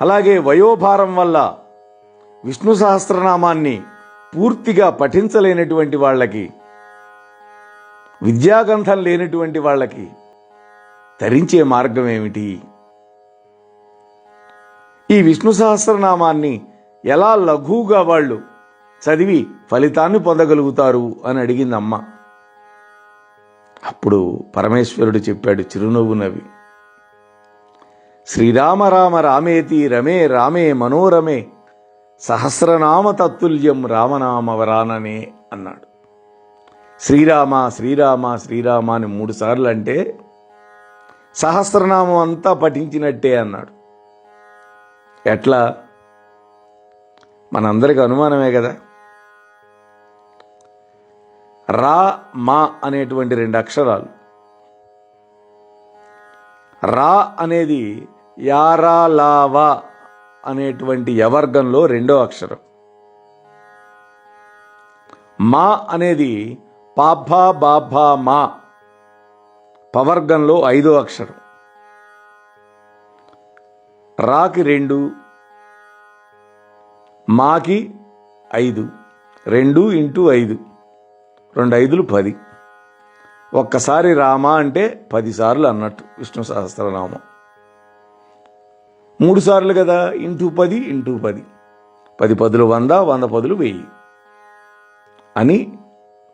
అలాగే వయోభారం వల్ల విష్ణు సహస్రనామాన్ని పూర్తిగా పఠించలేనటువంటి వాళ్ళకి విద్యాగంధం లేనటువంటి వాళ్ళకి తరించే మార్గం ఏమిటి? ఈ విష్ణు సహస్రనామాన్ని ఎలా లఘువుగా వాళ్ళు చదివి ఫలితాన్ని పొందగలుగుతారు అని అడిగింది అమ్మ. అప్పుడు పరమేశ్వరుడు చెప్పాడు చిరునవ్వు నవ్వి. శ్రీరామ రామ రామేతి రమే రామే మనోరమే సహస్రనామ తత్తుల్యం రామనామ వరాననే అన్నాడు. శ్రీరామ శ్రీరామ శ్రీరామ అని మూడుసార్లు అంటే సహస్రనామం అంతా పఠించినట్టే అన్నాడు. ఎట్లా? మనందరికి అనుమానమే కదా? రా మా అనేటువంటి రెండు అక్షరాలు. రా అనేది యారా లావా అనేటువంటి యవర్గంలో రెండో అక్షరం. మా అనేది పాభా బాభా మా పవర్గంలో ఐదో అక్షరం. రాకి రెండు మాకి ఐదు రెండు ఇంటూ ఐదు రెండు ఐదులు పది. ఒక్కసారి రామ అంటే పదిసార్లు అన్నట్టు విష్ణు సహస్రనామం. మూడు సార్లు కదా? ఇంటూ పది ఇంటూ పది. పది పదులు వంద వంద పదులు వెయ్యి అని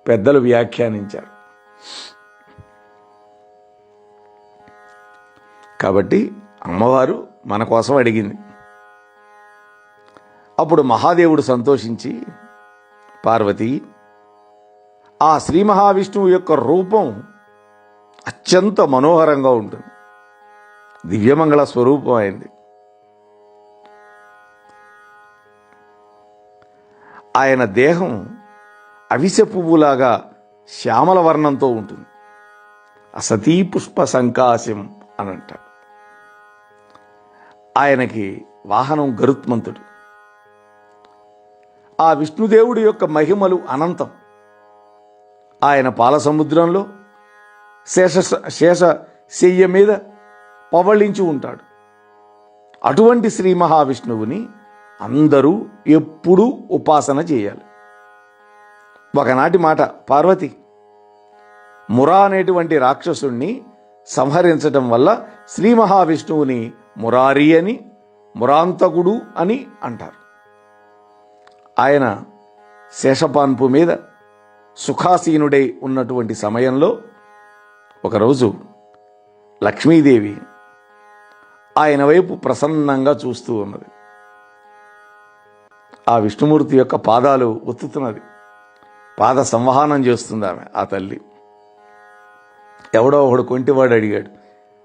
పెద్దలు వ్యాఖ్యానించారు. కాబట్టి అమ్మవారు మన కోసం అడిగింది. అప్పుడు మహాదేవుడు సంతోషించి పార్వతి ఆ శ్రీ మహావిష్ణువు యొక్క రూపం అత్యంత మనోహరంగా ఉంటుంది. దివ్యమంగళ స్వరూపం అయింది ఆయన దేహం అవిసె పువ్వులాగా శ్యామల వర్ణంతో ఉంటుంది. అసతీ పుష్ప సంకాశం అని అంటారు ఆయనకి వాహనం గరుత్మంతుడు. ఆ విష్ణుదేవుడి యొక్క మహిమలు అనంతం. ఆయన పాల సముద్రంలో శేష శేష శయ్య మీద పవళించి ఉంటాడు. అటువంటి శ్రీ మహావిష్ణువుని అందరూ ఎప్పుడూ ఉపాసన చేయాలి. ఒకనాటి మాట పార్వతి మురా అనేటువంటి రాక్షసుణ్ణి సంహరించటం వల్ల శ్రీ మహావిష్ణువుని మురారి అని మురాంతకుడు అని అంటారు. ఆయన శేషపాన్పు మీద సుఖాసీనుడై ఉన్నటువంటి సమయంలో ఒకరోజు లక్ష్మీదేవి ఆయన వైపు ప్రసన్నంగా చూస్తూ ఉన్నది. ఆ విష్ణుమూర్తి యొక్క పాదాలు ఒత్తుతున్నది పాద సంవహనం చేస్తుంది ఆమె ఆ తల్లి. ఎవడో ఒకడు కొంటివాడు అడిగాడు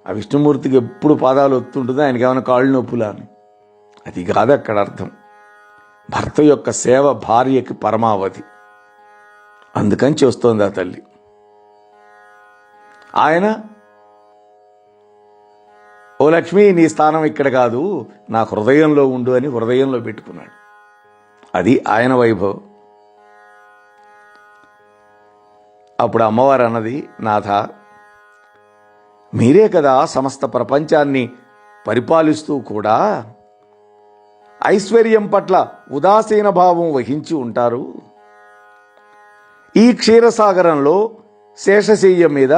ఆ విష్ణుమూర్తికి ఎప్పుడు పాదాలు ఒత్తుంటుందో ఆయనకి ఏమైనా కాళ్ళు నొప్పులా? అని. అది కాదు అక్కడ అర్థం. భర్త యొక్క సేవ భార్యకి పరమావధి. అందుకని చేస్తోంది ఆ తల్లి. ఆయన ఓ లక్ష్మి నీ స్థానం ఇక్కడ కాదు నా హృదయంలో ఉండు అని హృదయంలో పెట్టుకున్నాడు. అది ఆయన వైభవం. అప్పుడు అమ్మవారు అన్నది నాథ మీరే కదా సమస్త ప్రపంచాన్ని పరిపాలిస్తూ కూడా ఐశ్వర్యం పట్ల ఉదాసీన భావం వహించి ఉంటారు. ఈ క్షీరసాగరంలో శేషశయ్య మీద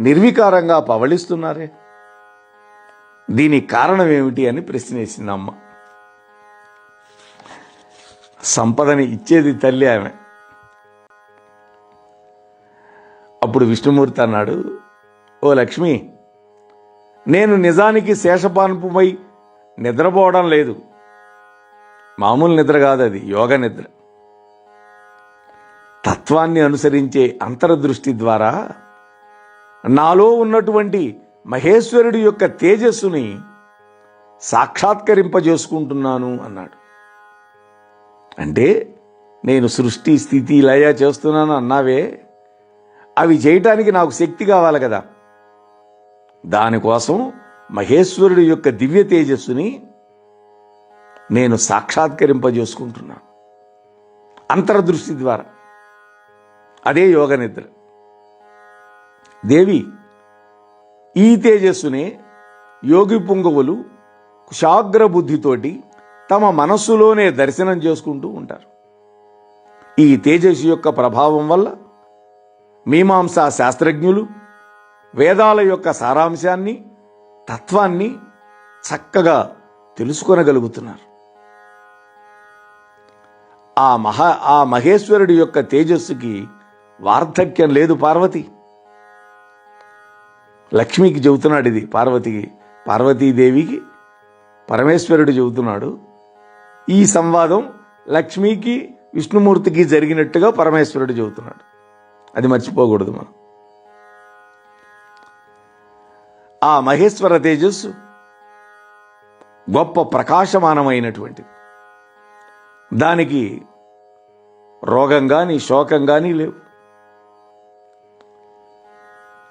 నిర్వికారంగా పవళిస్తున్నారే. దీనికి కారణం ఏమిటి అని ప్రశ్నేసింది అమ్మ. సంపదని ఇచ్చేది తల్లి ఆమె. అప్పుడు విష్ణుమూర్తి అన్నాడు ఓ లక్ష్మి నేను నిజానికి శేషపాన్పుపై నిద్రపోవడం లేదు. మామూలు నిద్ర కాదు అది యోగ నిద్ర. తత్వాన్ని అనుసరించే అంతర్దృష్టి ద్వారా నాలో ఉన్నటువంటి మహేశ్వరుడి యొక్క తేజస్సుని సాక్షాత్కరింపజేసుకుంటున్నాను అన్నాడు. అంటే నేను సృష్టి స్థితి లయ చేస్తున్నాను అన్నావే. అవి చేయటానికి నాకు శక్తి కావాలి కదా. దానికోసం మహేశ్వరుడి యొక్క దివ్య తేజస్సుని నేను సాక్షాత్కరింపజేసుకుంటున్నాను అంతర్దృష్టి ద్వారా. అదే యోగ నిద్ర. దేవి ఈ తేజస్సునే యోగి పుంగవులు కుశాగ్ర బుద్ధితోటి తమ మనస్సులోనే దర్శనం చేసుకుంటూ ఉంటారు. ఈ తేజస్సు యొక్క ప్రభావం వల్ల మీమాంసా శాస్త్రజ్ఞులు వేదాల యొక్క సారాంశాన్ని తత్వాన్ని చక్కగా తెలుసుకొనగలుగుతున్నారు. ఆ మహా ఆ మహేశ్వరుడి యొక్క తేజస్సుకి వార్ధక్యం లేదు పార్వతి. లక్ష్మికి చెబుతున్నాడు ఇది పార్వతికి పార్వతీదేవికి పరమేశ్వరుడు చెబుతున్నాడు ఈ సంవాదం లక్ష్మికి విష్ణుమూర్తికి జరిగినట్టుగా పరమేశ్వరుడు చెబుతున్నాడు. అది మర్చిపోకూడదు మనం. ఆ మహేశ్వర తేజస్సు గొప్ప ప్రకాశమానమైనటువంటిది దానికి రోగం కానీ శోకం కానీ లేవు.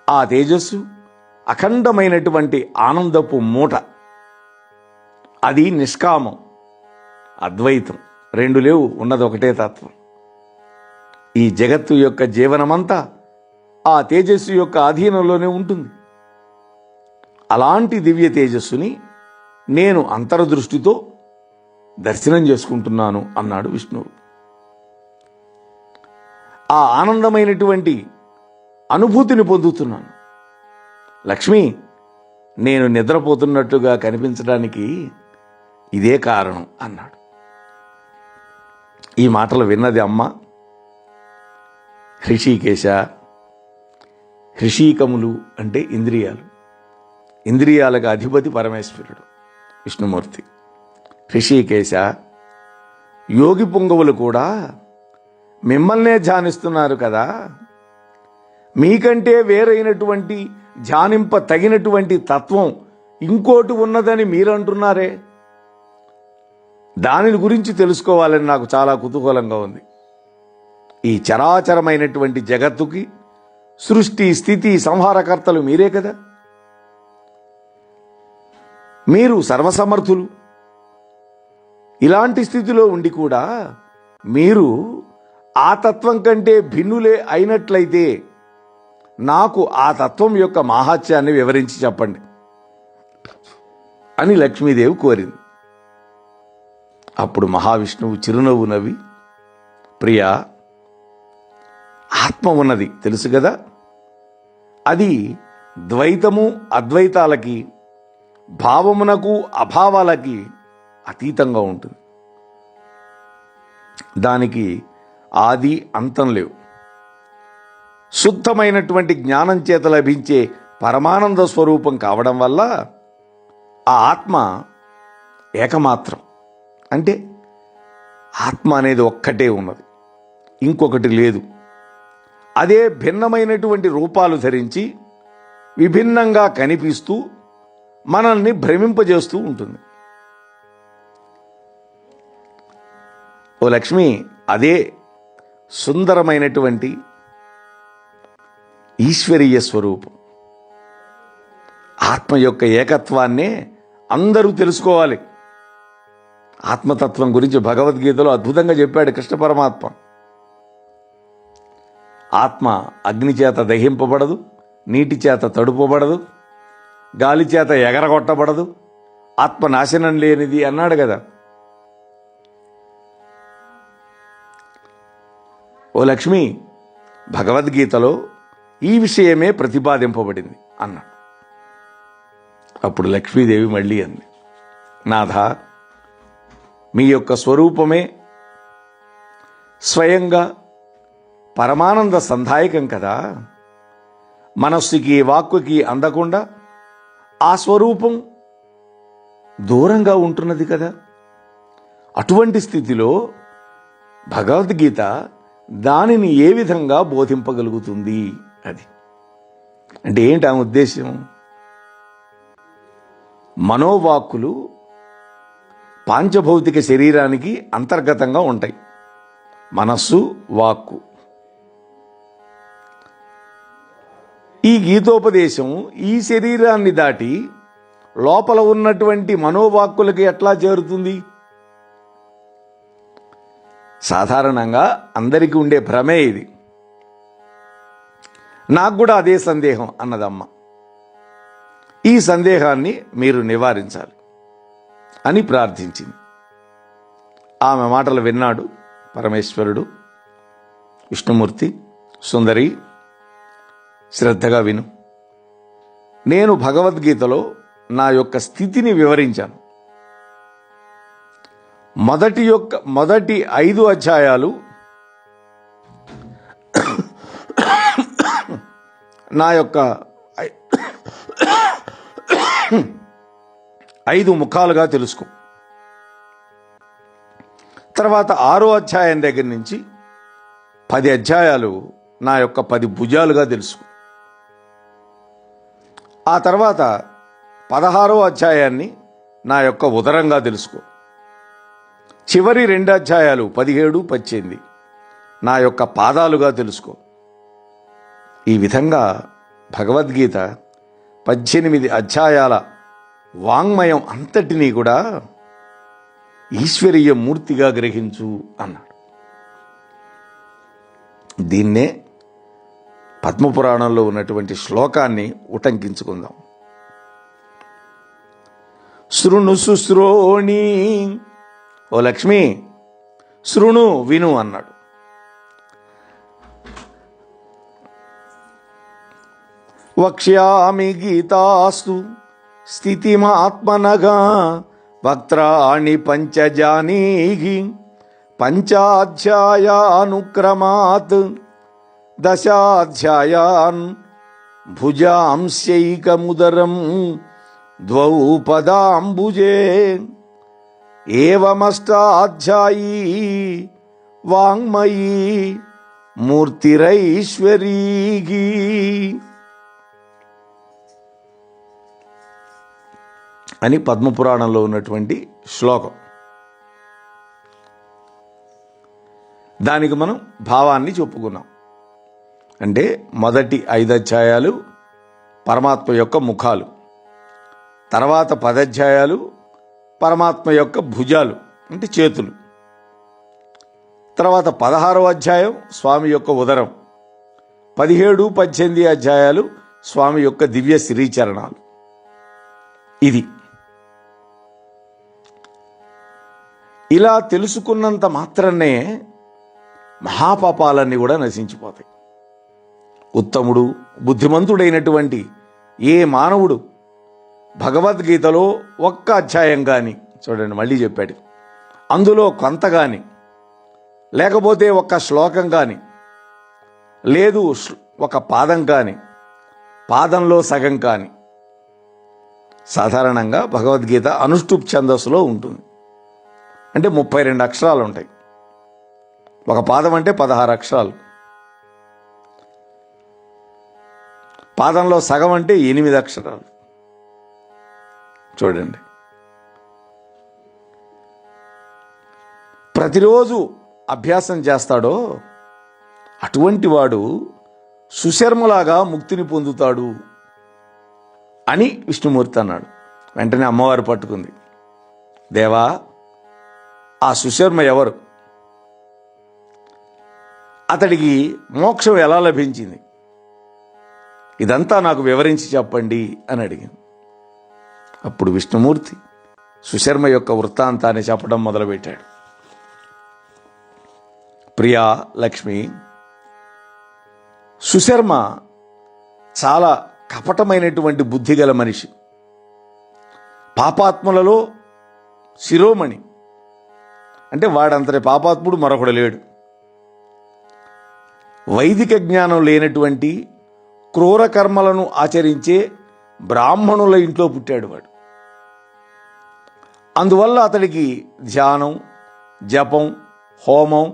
ఆ తేజస్సు అఖండమైనటువంటి ఆనందపు మూట. అది నిష్కామం. అద్వైతం. రెండు లేవు ఉన్నది ఒకటే తత్వం. ఈ జగత్తు యొక్క జీవనమంతా ఆ తేజస్సు యొక్క అధీనంలోనే ఉంటుంది. అలాంటి దివ్య తేజస్సుని నేను అంతర్దృష్టితో దర్శనం చేసుకుంటున్నాను అన్నాడు విష్ణువు. ఆ ఆనందమైనటువంటి అనుభూతిని పొందుతున్నాను. లక్ష్మి నేను నిద్రపోతున్నట్టుగా కనిపించడానికి ఇదే కారణం అన్నాడు. ఈ మాటలు విన్నది అమ్మ. హృషికేశ హృషీకములు అంటే ఇంద్రియాలు. ఇంద్రియాలకు అధిపతి పరమేశ్వరుడు విష్ణుమూర్తి. హృషికేశ యోగి పుంగవులు కూడా మిమ్మల్నే ధ్యానిస్తున్నారు కదా. మీకంటే వేరైనటువంటి ధ్యానింప తగినటువంటి తత్వం ఇంకోటి ఉన్నదని మీరు దానిని దాని గురించి తెలుసుకోవాలని నాకు చాలా కుతూహలంగా ఉంది. ఈ చరాచరమైనటువంటి జగత్తుకి సృష్టి స్థితి సంహారకర్తలు మీరే కదా? మీరు సర్వసమర్థులు. ఇలాంటి స్థితిలో ఉండి కూడా మీరు ఆ తత్వం కంటే భిన్నులే అయినట్లయితే నాకు ఆ తత్వం యొక్క మాహాత్యాన్ని వివరించి చెప్పండి అని లక్ష్మీదేవి కోరింది. అప్పుడు మహావిష్ణువు చిరునవ్వు నవ్వి ప్రియా ఆత్మ ఉన్నది తెలుసు కదా? అది ద్వైతము అద్వైతాలకి భావమునకు అభావాలకి అతీతంగా ఉంటుంది. దానికి ఆది అంతం లేవు. శుద్ధమైనటువంటి జ్ఞానం చేత లభించే పరమానంద స్వరూపం కావడం వల్ల ఆ ఆత్మ ఏకమాత్రం. అంటే ఆత్మ అనేది ఒక్కటే ఉన్నది. ఇంకొకటి లేదు. అదే భిన్నమైనటువంటి రూపాలు ధరించి విభిన్నంగా కనిపిస్తూ మనల్ని భ్రమింపజేస్తూ ఉంటుంది. ఓ లక్ష్మి అదే సుందరమైనటువంటి ఈశ్వరీయ స్వరూపం. ఆత్మ యొక్క ఏకత్వాన్నే అందరూ తెలుసుకోవాలి. ఆత్మతత్వం గురించి భగవద్గీతలో అద్భుతంగా చెప్పాడు కృష్ణ పరమాత్మ. ఆత్మ అగ్ని చేత దహింపబడదు నీటి చేత తడుపబడదు గాలి చేత ఎగరగొట్టబడదు ఆత్మ నాశనం లేనిది అన్నాడు కదా. ఓ లక్ష్మి భగవద్గీతలో ఈ విషయమే ప్రతిపాదింపబడింది అన్నాడు. అప్పుడు లక్ష్మీదేవి మళ్ళీ అంది నాథ మీ యొక్క స్వరూపమే స్వయంగా పరమానంద సంధాయకం కదా. మనస్సుకి వాక్కుకి అందకుండా ఆ స్వరూపం దూరంగా ఉంటున్నది కదా. అటువంటి స్థితిలో భగవద్గీత దానిని ఏ విధంగా బోధింపగలుగుతుంది అది. అంటే ఏంటి ఆ ఉద్దేశం మనోవాక్కులు పాంచభౌతిక శరీరానికి అంతర్గతంగా ఉంటాయి. మనస్సు వాక్కు. ఈ గీతోపదేశం ఈ శరీరాన్ని దాటి లోపల ఉన్నటువంటి మనోవాక్కులకి ఎట్లా చేరుతుంది? సాధారణంగా అందరికీ ఉండే భ్రమే ఇది. నాకు కూడా అదే సందేహం అన్నదమ్మ. ఈ సందేహాన్ని మీరు నివారించాలి. అని ప్రార్థించింది. ఆమె మాటలు విన్నాడు పరమేశ్వరుడు విష్ణుమూర్తి సుందరి శ్రద్ధగా విను. నేను భగవద్గీతలో నా యొక్క స్థితిని వివరించాను. మొదటి యొక్క మొదటి ఐదు అధ్యాయాలు నా యొక్క ఐదు ముఖాలుగా తెలుసుకో. తర్వాత ఆరో అధ్యాయం దగ్గర నుంచి పది అధ్యాయాలు నా యొక్క పది భుజాలుగా తెలుసుకో. ఆ తర్వాత పదహారో అధ్యాయాన్ని నా యొక్క ఉదరంగా తెలుసుకో. చివరి రెండు అధ్యాయాలు పదిహేడు పద్దెనిమిది నా యొక్క పాదాలుగా తెలుసుకో. ఈ విధంగా భగవద్గీత పద్దెనిమిది అధ్యాయాల వాంగ్మయం అంతటినీ కూడా ఈశ్వరీయ మూర్తిగా గ్రహించు అన్నాడు. దీన్నే పద్మపురాణంలో ఉన్నటువంటి శ్లోకాన్ని ఉటంకించుకుందాం. శృణు శుశ్రోణి ఓ లక్ష్మి శృణు విను అన్నాడు. వక్ష్యామి గీతాస్తు స్థితిమాత్మనగా వక్త్రాణి పంచజానీహి పంచాధ్యాయానుక్రమాత్ దశాధ్యాయాన్ భుజాంశైకముదరం ద్వౌ పదాంబుజే ఏవమష్టాధ్యాయీ వాంగ్మయీ మూర్తిరైశ్వరీగీ అని పద్మపురాణంలో ఉన్నటువంటి శ్లోకం. దానికి మనం భావాన్ని చెప్పుకున్నాం. అంటే మొదటి ఐదు అధ్యాయాలు పరమాత్మ యొక్క ముఖాలు తర్వాత పదధ్యాయాలు పరమాత్మ యొక్క భుజాలు అంటే చేతులు తర్వాత పదహారవ అధ్యాయం స్వామి యొక్క ఉదరం పదిహేడు పద్దెనిమిది అధ్యాయాలు స్వామి యొక్క దివ్య శ్రీచరణాలు. ఇది ఇలా తెలుసుకున్నంత మాత్రమే మహాపాపాలన్నీ కూడా నశించిపోతాయి. ఉత్తముడు బుద్ధిమంతుడైనటువంటి ఏ మానవుడు భగవద్గీతలో ఒక్క అధ్యాయం కానీ చూడండి మళ్ళీ చెప్పాడు. అందులో కొంత కానీ లేకపోతే ఒక్క శ్లోకం కానీ లేదు ఒక పాదం కానీ పాదంలో సగం కానీ సాధారణంగా భగవద్గీత అనుష్టుప్ ఛందస్సులో ఉంటుంది. అంటే ముప్పై రెండు అక్షరాలు ఉంటాయి. ఒక పాదం అంటే పదహారు అక్షరాలు. పాదంలో సగం అంటే ఎనిమిది అక్షరాలు. చూడండి. ప్రతిరోజు అభ్యాసం చేస్తాడో అటువంటి వాడు సుశర్మలాగా ముక్తిని పొందుతాడు అని విష్ణుమూర్తి అన్నాడు. వెంటనే అమ్మవారు పట్టుకుంది. దేవా ఆ సుశర్మ ఎవరు? అతడికి మోక్షం ఎలా లభించింది? ఇదంతా నాకు వివరించి చెప్పండి అని అడిగింది. అప్పుడు విష్ణుమూర్తి సుశర్మ యొక్క వృత్తాంతాన్ని చెప్పడం మొదలుపెట్టాడు. ప్రియా లక్ష్మి సుశర్మ చాలా కపటమైనటువంటి బుద్ధి గల మనిషి. పాపాత్ములలో శిరోమణి. అంటే వాడంతటి పాపాత్ముడు మరొకడు లేడు. వైదిక జ్ఞానం లేనటువంటి క్రూర కర్మలను ఆచరించే బ్రాహ్మణుల ఇంట్లో పుట్టాడు వాడు. అందువల్ల అతడికి ధ్యానం జపం హోమం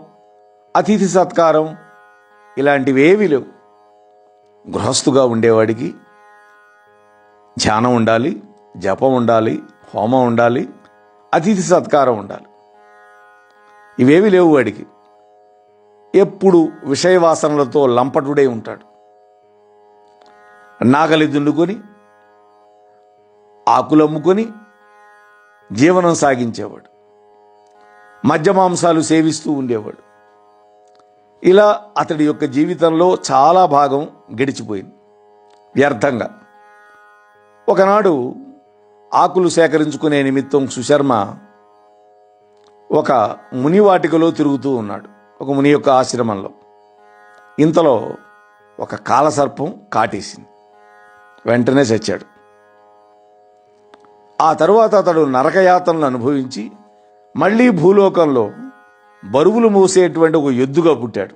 అతిథి సత్కారం ఇలాంటివేవీ లేవు. గృహస్థుగా ఉండేవాడికి ధ్యానం ఉండాలి జపం ఉండాలి హోమం ఉండాలి అతిథి సత్కారం ఉండాలి. ఇవేవి లేవు వాడికి. ఎప్పుడు విషయవాసనలతో లంపటుడే ఉంటాడు. నాగలి దున్నుకొని ఆకులమ్ముకొని జీవనం సాగించేవాడు. మద్య మాంసాలు సేవిస్తూ ఉండేవాడు. ఇలా అతడి యొక్క జీవితంలో చాలా భాగం గడిచిపోయింది. వ్యర్థంగా. ఒకనాడు ఆకులు సేకరించుకునే నిమిత్తం సుశర్మ ఒక మునివాటికలో తిరుగుతూ ఉన్నాడు. ఒక ముని యొక్క ఆశ్రమంలో. ఇంతలో ఒక కాలసర్పం కాటేసింది. వెంటనే చచ్చాడు. ఆ తరువాత అతడు నరకయాతనలు అనుభవించి మళ్ళీ భూలోకంలో బరువులు మోసేటువంటి ఒక ఎద్దుగా పుట్టాడు.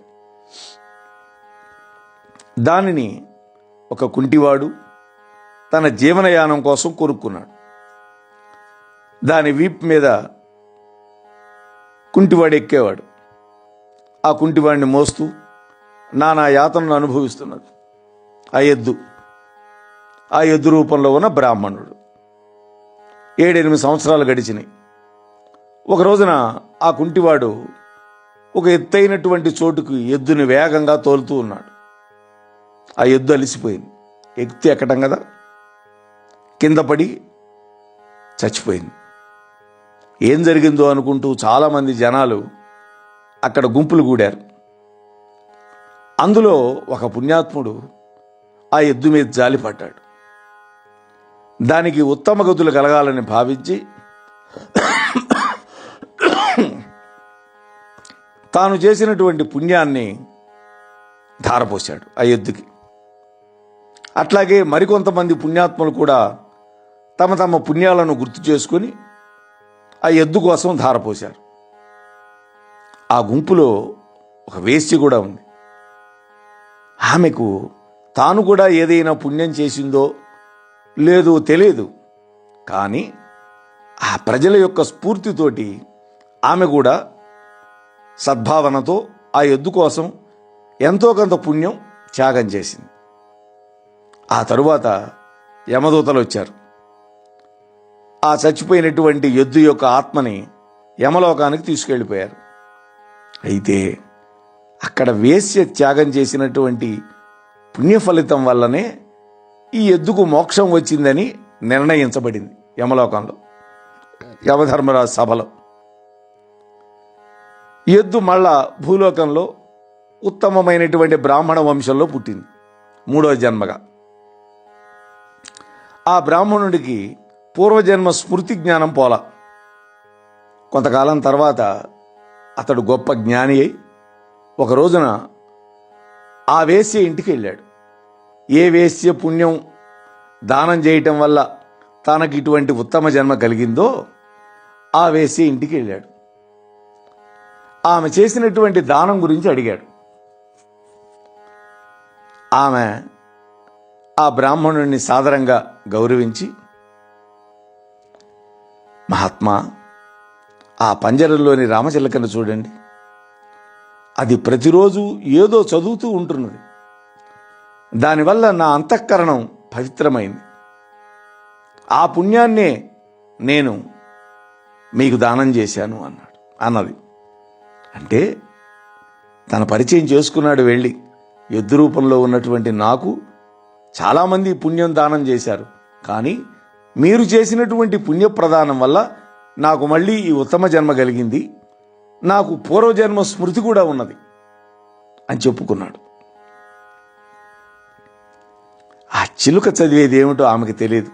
దానిని ఒక కుంటివాడు తన జీవనయానం కోసం కొనుక్కున్నాడు. దాని వీప్ మీద కుంటివాడు ఎక్కేవాడు. ఆ కుంటివాడిని మోస్తూ నానా యాతనను అనుభవిస్తున్నది. ఆ ఎద్దు ఆ ఎద్దు రూపంలో ఉన్న బ్రాహ్మణుడు. ఏడెనిమిది సంవత్సరాలు గడిచినాయి. ఒక రోజున ఆ కుంటివాడు ఒక ఎత్తైనటువంటి చోటుకు ఎద్దుని వేగంగా తోలుతూ ఉన్నాడు. ఆ ఎద్దు అలిసిపోయింది. ఎక్కితే ఎక్కడం కదా? కింద పడి చచ్చిపోయింది. ఏం జరిగిందో అనుకుంటూ చాలామంది జనాలు అక్కడ గుంపులు కూడారు అందులో ఒక పుణ్యాత్ముడు ఆ ఎద్దు మీద జాలిపడ్డాడు దానికి ఉత్తమ గతులు కలగాలని భావించి తాను చేసినటువంటి పుణ్యాన్ని ధారపోశాడు ఆ ఎద్దుకి. అట్లాగే మరికొంతమంది పుణ్యాత్ములు కూడా తమ తమ పుణ్యాలను గుర్తు చేసుకొని ఆ ఎద్దు కోసం ధారపోశారు ఆ గుంపులో ఒక వేశ్య కూడా ఉంది. ఆమెకు తాను కూడా ఏదైనా పుణ్యం చేసిందో లేదో తెలియదు. కానీ ఆ ప్రజల యొక్క స్ఫూర్తితోటి ఆమె కూడా సద్భావనతో ఆ ఎద్దు కోసం ఎంతో కొంత పుణ్యం త్యాగం చేసింది. ఆ తరువాత యమదూతలు వచ్చారు. ఆ చచ్చిపోయినటువంటి ఎద్దు యొక్క ఆత్మని యమలోకానికి తీసుకెళ్ళిపోయారు. అయితే అక్కడ వేశ్య త్యాగం చేసినటువంటి పుణ్య ఫలితం వల్లనే ఈ ఎద్దుకు మోక్షం వచ్చిందని నిర్ణయించబడింది యమలోకంలో యమధర్మరాజు సభలో. ఎద్దు మళ్ళా భూలోకంలో ఉత్తమమైనటువంటి బ్రాహ్మణ వంశంలో పుట్టింది మూడో జన్మగా. ఆ బ్రాహ్మణుడికి పూర్వజన్మ స్మృతి జ్ఞానం పోల. కొంతకాలం తర్వాత అతడు గొప్ప జ్ఞాని అయి ఒక రోజున ఆ వేశ్య ఇంటికి వెళ్ళాడు. ఏ వేశ్య పుణ్యం దానం చేయటం వల్ల తనకి ఇటువంటి ఉత్తమ జన్మ కలిగిందో ఆ వేశ్య ఇంటికి వెళ్ళాడు. ఆమె చేసినటువంటి దానం గురించి అడిగాడు. ఆమె ఆ బ్రాహ్మణుడిని సాదరంగా గౌరవించి మహాత్మా ఆ పంజరంలోని రామచిలకను చూడండి. అది ప్రతిరోజు ఏదో చదువుతూ ఉంటున్నది. దానివల్ల నా అంతఃకరణం పవిత్రమైంది. ఆ పుణ్యాన్నే నేను మీకు దానం చేశాను అన్నాడు అన్నది. అంటే తన పరిచయం చేసుకున్నాడు వెళ్ళి. ఎద్దు రూపంలో ఉన్నటువంటి నాకు చాలామంది పుణ్యం దానం చేశారు. కానీ మీరు చేసినటువంటి పుణ్యప్రదానం వల్ల నాకు మళ్ళీ ఈ ఉత్తమ జన్మ కలిగింది. నాకు పూర్వజన్మ స్మృతి కూడా ఉన్నది అని చెప్పుకున్నాడు. ఆ చిలుక చదివేది ఏమిటో ఆమెకు తెలియదు.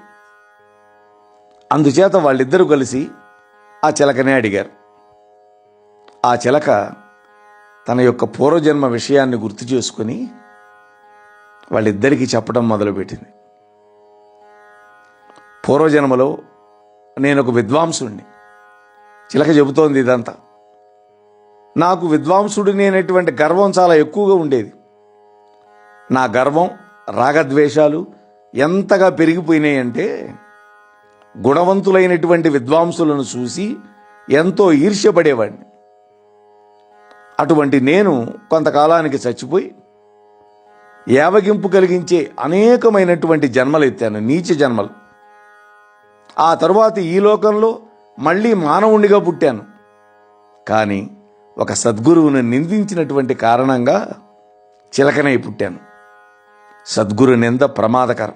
అందుచేత వాళ్ళిద్దరూ కలిసి ఆ చిలకనే అడిగారు. ఆ చిలక తన యొక్క పూర్వజన్మ విషయాన్ని గుర్తు చేసుకుని వాళ్ళిద్దరికీ చెప్పడం మొదలుపెట్టింది. పూర్వజన్మలో నేను ఒక విద్వాంసుడిని చిలక చెబుతోంది ఇదంతా. నాకు విద్వాంసుడిని అనేటువంటి గర్వం చాలా ఎక్కువగా ఉండేది. నా గర్వం రాగద్వేషాలు ఎంతగా పెరిగిపోయినాయంటే గుణవంతులైనటువంటి విద్వాంసులను చూసి ఎంతో ఈర్ష్యపడేవాడిని అటువంటి నేను కొంతకాలానికి చచ్చిపోయి యావగింపు కలిగించే అనేకమైనటువంటి జన్మలు ఎత్తాను నీచ జన్మలు. ఆ తరువాత ఈ లోకంలో మళ్ళీ మానవుణ్ణిగా పుట్టాను. కానీ ఒక సద్గురువును నిందించినటువంటి కారణంగా చిలకనై పుట్టాను. సద్గురు నింద ప్రమాదకరం.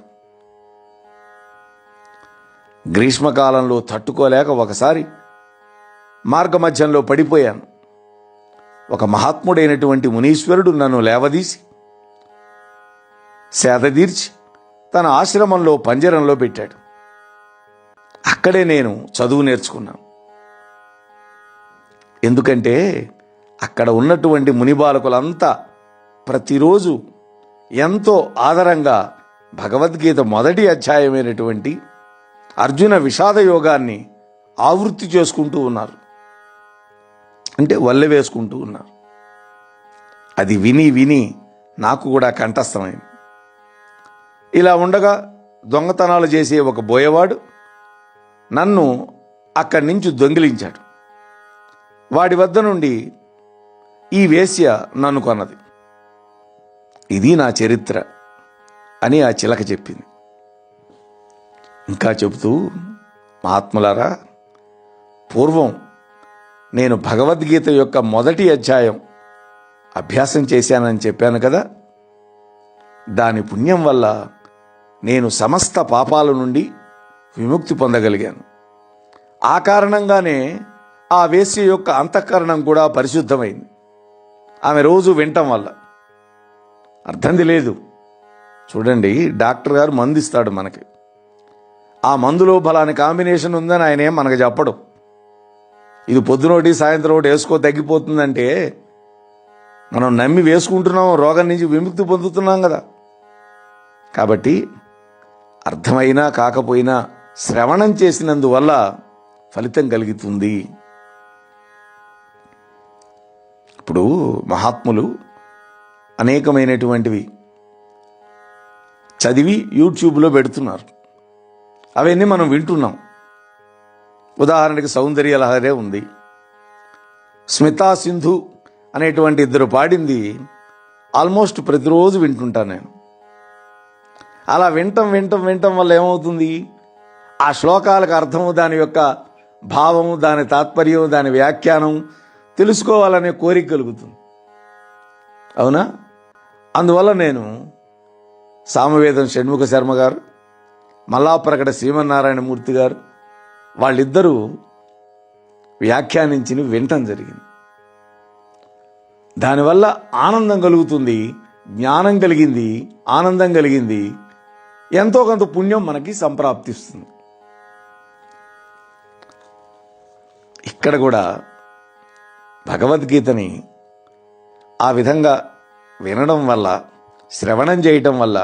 గ్రీష్మకాలంలో తట్టుకోలేక ఒకసారి మార్గమధ్యంలో పడిపోయాను. ఒక మహాత్ముడైనటువంటి మునీశ్వరుడు నన్ను లేవదీసి సేదదీర్చి తన ఆశ్రమంలో పంజరంలో పెట్టాడు. అక్కడే నేను చదువు నేర్చుకున్నాను. ఎందుకంటే అక్కడ ఉన్నటువంటి మునిబాలకులంతా ప్రతిరోజు ఎంతో ఆదరంగా భగవద్గీత మొదటి అధ్యాయమైనటువంటి అర్జున విషాద యోగాన్ని ఆవృత్తి చేసుకుంటూ ఉన్నారు. అంటే వల్లె వేసుకుంటూ ఉన్నారు. అది విని విని నాకు కూడా కంఠస్థమైంది. ఇలా ఉండగా దొంగతనాలు చేసే ఒక బోయవాడు నన్ను అక్కడి నుంచి దొంగిలించాడు. వాడి వద్ద నుండి ఈ వేశ్య నన్ను కొన్నది. ఇది నా చరిత్ర అని ఆ చిలక చెప్పింది. ఇంకా చెబుతూ మహాత్ములారా పూర్వం నేను భగవద్గీత యొక్క మొదటి అధ్యాయం అభ్యాసం చేశానని చెప్పాను కదా. దాని పుణ్యం వల్ల నేను సమస్త పాపాల నుండి విముక్తి పొందగలిగాను. ఆ కారణంగానే ఆ వేశ్య యొక్క అంతఃకరణం కూడా పరిశుద్ధమైంది. ఆమె రోజు వినటం వల్ల. అర్థంది లేదు. చూడండి డాక్టర్ గారు మందు ఇస్తాడు మనకి. ఆ మందులో ఫలాని కాంబినేషన్ ఉందని ఆయన ఏం మనకు చెప్పడం. ఇది పొద్దునోటి సాయంత్రం ఒకటి వేసుకో తగ్గిపోతుందంటే మనం నమ్మి వేసుకుంటున్నాం రోగం నుంచి విముక్తి పొందుతున్నాం కదా. కాబట్టి అర్థమైనా కాకపోయినా శ్రవణం చేసినందువల్ల ఫలితం కలుగుతుంది. ఇప్పుడు మహాత్ములు అనేకమైనటువంటివి చదివి యూట్యూబ్లో పెడుతున్నారు. అవన్నీ మనం వింటున్నాం. ఉదాహరణకి సౌందర్య లహరే ఉంది. స్మితా సింధు అనేటువంటి ఇద్దరు పాడింది ఆల్మోస్ట్ ప్రతిరోజు వింటుంటాను నేను. అలా వింటం వింటం వింటం వల్ల ఏమవుతుంది? ఆ శ్లోకాలకు అర్థము దాని యొక్క భావము దాని తాత్పర్యం దాని వ్యాఖ్యానం తెలుసుకోవాలనే కోరిక కలుగుతుంది. అవునా? అందువల్ల నేను సామవేదం షణ్ముఖ శర్మ గారు మల్లాప్రకట శ్రీమన్నారాయణమూర్తి గారు వాళ్ళిద్దరూ వ్యాఖ్యానించి వినటం జరిగింది. దానివల్ల ఆనందం కలుగుతుంది జ్ఞానం కలిగింది ఆనందం కలిగింది ఎంతో కొంత పుణ్యం మనకి సంప్రాప్తిస్తుంది. ఇక్కడ కూడా భగవద్గీతని ఆ విధంగా వినడం వల్ల శ్రవణం చేయటం వల్ల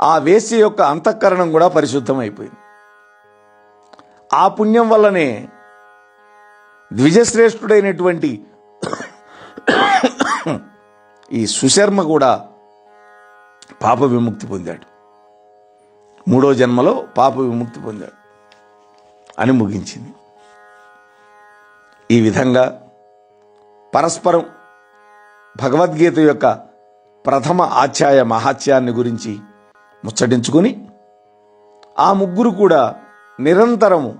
ఆ వేసి యొక్క అంతఃకరణం కూడా పరిశుద్ధమైపోయింది. ఆ పుణ్యం వల్లనే ద్విజశ్రేష్ఠుడైనటువంటి ఈ సుశర్మ కూడా పాప విముక్తి పొందాడు. మూడో జన్మలో పాప విముక్తి పొందాడు. అని ముగించింది. ఈ విధంగా పరస్పరం భగవద్గీత యొక్క ప్రథమ ఆచార్య మహాత్యాన్ని గురించి ముచ్చటించుకుని ఆ ముగ్గురు కూడా నిరంతరము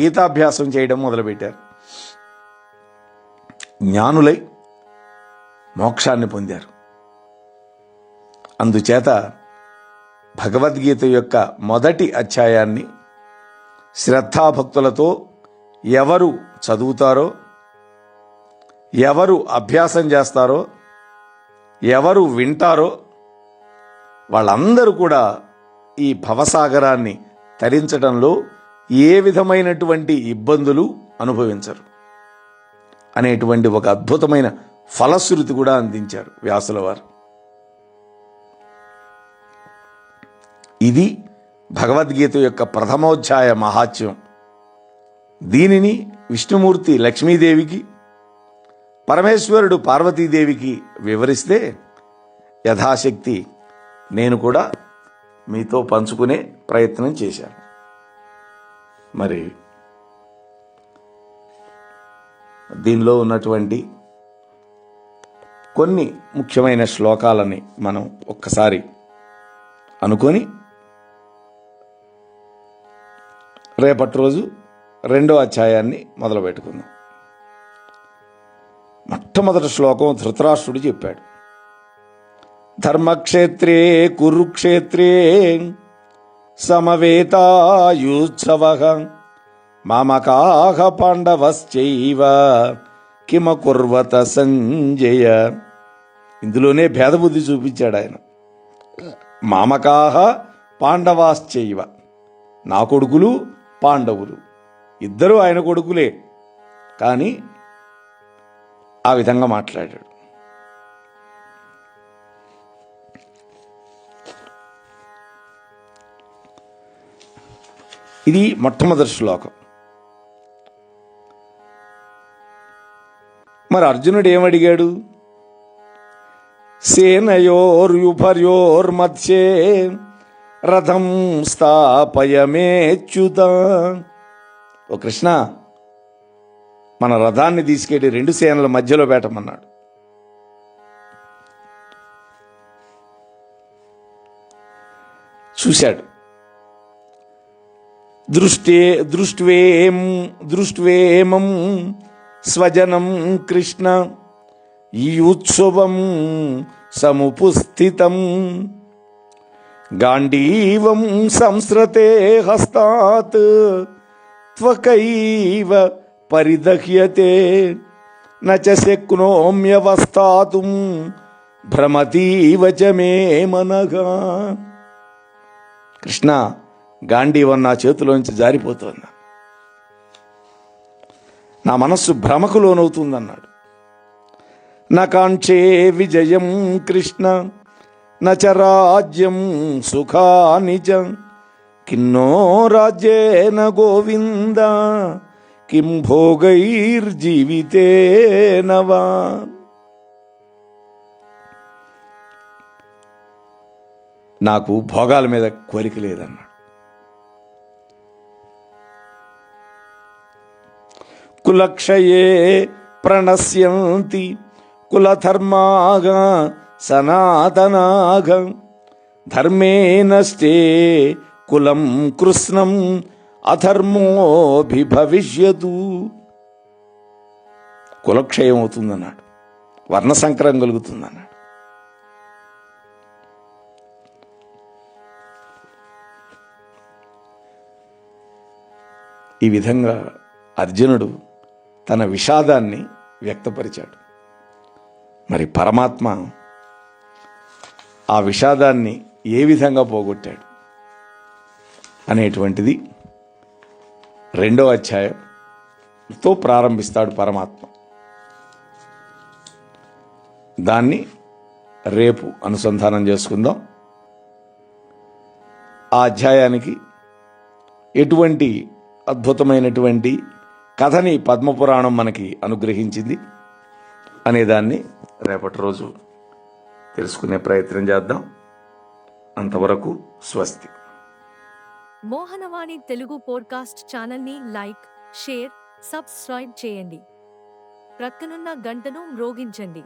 గీతాభ్యాసం చేయడం మొదలుపెట్టారు. జ్ఞానులై మోక్షాన్ని పొందారు. అందుచేత భగవద్గీత యొక్క మొదటి అధ్యాయాన్ని శ్రద్ధాభక్తులతో ఎవరు చదువుతారో ఎవరు అభ్యాసం చేస్తారో ఎవరు వింటారో వాళ్ళందరూ కూడా ఈ భవసాగరాన్ని తరించడంలో ఏ విధమైనటువంటి ఇబ్బందులు అనుభవించరు అనేటువంటి ఒక అద్భుతమైన ఫలశ్రుతి కూడా అందించారు వ్యాసుల వారు. ఇది భగవద్గీత యొక్క ప్రథమోధ్యాయ మహాత్యం దీనిని విష్ణుమూర్తి లక్ష్మీదేవికి పరమేశ్వరుడు పార్వతీదేవికి వివరిస్తే యథాశక్తి నేను కూడా మీతో పంచుకునే ప్రయత్నం చేశాను. మరి దీనిలో ఉన్నటువంటి కొన్ని ముఖ్యమైన శ్లోకాలని మనం ఒక్కసారి అనుకొని రేపటి రోజు రెండో అధ్యాయాన్ని మొదలు పెట్టుకుందాం మొట్టమొదటి శ్లోకం ధృతరాష్ట్రుడు చెప్పాడు. ధర్మక్షేత్రే కురుక్షేత్రే సమవేతాయుత్సవ మామకాహ పాండవశ్చైవ కిమ కుర్వత సంజయ. ఇందులోనే భేదబుద్ధి చూపించాడు ఆయన. మామకాహ పాండవాశ్చైవ. నా కొడుకులు పాండవులు. ఇద్దరు ఆయన కొడుకులే. కానీ ఆ విధంగా మాట్లాడాడు. ఇది మొట్టమొదటి శ్లోకం. మరి అర్జునుడు ఏమడిగాడు? సేనయోర్యుభర్యోర్మధ్యే రథం స్థాపయమేచ్యుత ఓ కృష్ణ మన రథాన్ని తీసుకెళ్ళి రెండు సేనల మధ్యలో పెట్టమన్నాడు చూశాడు. దృష్టే దృష్ట్వేం దృష్ట్వేమం స్వజనం కృష్ణ ఈ ఉత్సవం సముపుస్థితం. గాంధీవం సంస్రతే హస్తాత్ త్వకైవ పరిదహ్యతే నచ శక్నోమ్యవస్థాతుం భ్రమతీవ చ మే మనగా కృష్ణ గాంధీవం నా చేతిలోంచి జారిపోతోంది. నా మనస్సు భ్రమకు లోనవుతుందన్నాడు. నా కాంక్షే విజయం కృష్ణ. నచరాజ్యం సుఖాని చ కిన్నో రాజ్యేన గోవింద. కిం భోగైర్జీవితేన వా. నాకు భోగాల మీద కోరిక లేదన్నాడు. కులక్షయే ప్రణశ్యంతి కులధర్మాగా సనాతనాగ ధర్మే నష్టే కులం కృష్ణం అధర్మోభిభవిష్యతు. కులక్షయం అవుతుందన్నాడు. వర్ణ సంకరం కలుగుతుందన్నాడు. ఈ విధంగా అర్జునుడు తన విషాదాన్ని వ్యక్తపరిచాడు. మరి పరమాత్మ ఆ విషాదాన్ని ఏ విధంగా పోగొట్టాడు అనేటువంటిది రెండో అధ్యాయంతో ప్రారంభిస్తాడు పరమాత్మ. దాన్ని రేపు అనుసంధానం చేసుకుందాం. ఆ అధ్యాయానికి ఎటువంటి అద్భుతమైనటువంటి కథని పద్మపురాణం మనకి అనుగ్రహించింది అనేదాన్ని రేపటి రోజు తెలుసుకునే ప్రయత్నం చేద్దాం. అంతవరకు స్వస్తి. మోహనవాణి తెలుగు పోడ్కాస్ట్ ఛానల్ని లైక్ షేర్ సబ్స్క్రైబ్ చేయండి. ప్రక్కనున్న గంటను మ్రోగించండి.